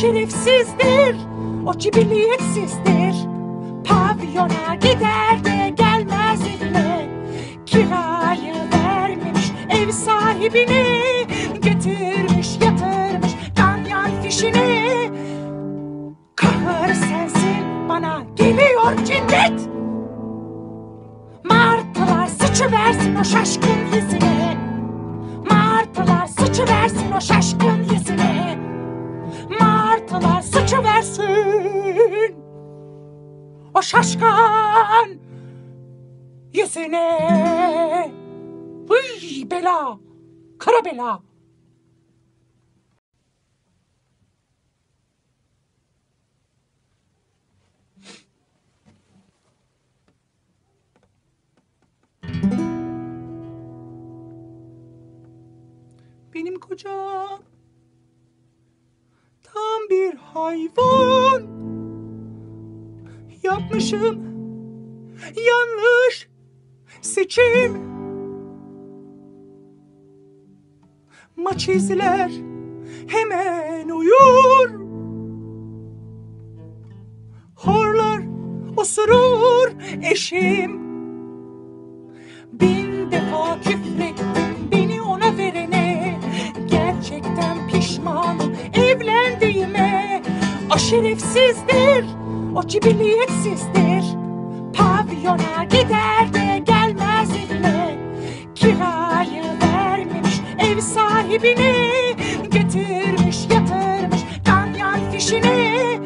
şerefsizdir, o cibiliyetsizdir. Pavyona gider de gelmez evine. Kirayı vermemiş ev sahibine. Getirmiş yatırmış ganyan fişini. Kahır sensin bana geliyor cinnet. Martılar sıçıversin o şaşkın yüzüne. Martılar sıçıversin o şaşkın. Martılar sıçıversin o şaşkın yüzüne. Hıy bela, kara bela. Benim kocam bir hayvan. Yapmışım yanlış seçim. Maç izler hemen uyur. Horlar osurur eşim. Bin defa şerefsizdir, o cibiliyetsizdir. Pavyona gider de gelmez evine. Kirayı vermemiş ev sahibine. Getirmiş yatırmış ganyan fişini.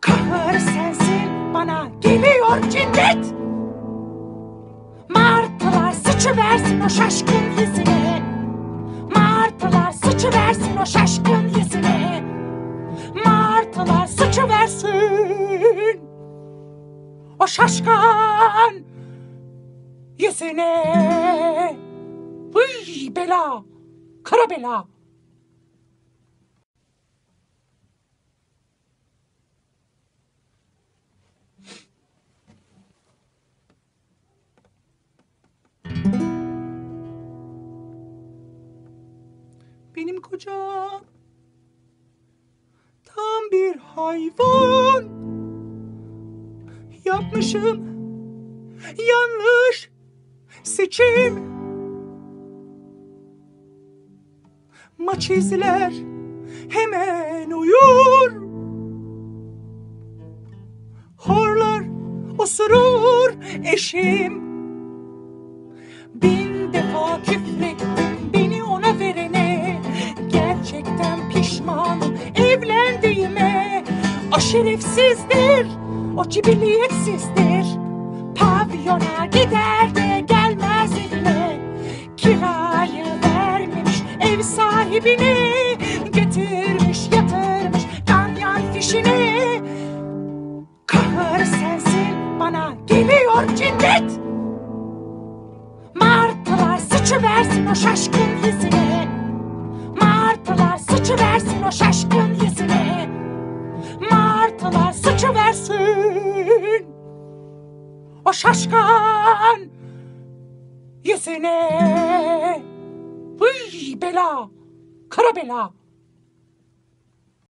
Kahır sensin bana geliyor cinnet. Martılar sıçıversin o şaşkın yüzüne. Martılar sıçıversin o şaşkın yüzüne. Martılar sıçıversin o şaşkın yüzüne. Hıy bela, kara bela. Benim kocam hayvan. Yapmışım yanlış seçim. Maç izler hemen uyur. Horlar osurur eşim. O şerefsizdir, o cibiliyetsizdir. Pavyona gider de gelmez evine. Kirayı vermemiş ev sahibine. Getirmiş yatırmış ganyan fişini. Kahır sensin bana geliyor cinnet. Martılar sıçıversin o şaşkın yüzüne. Martılar sıçıversin o şaşkın o şaşkın yüzüne. Hıy bela, kara bela.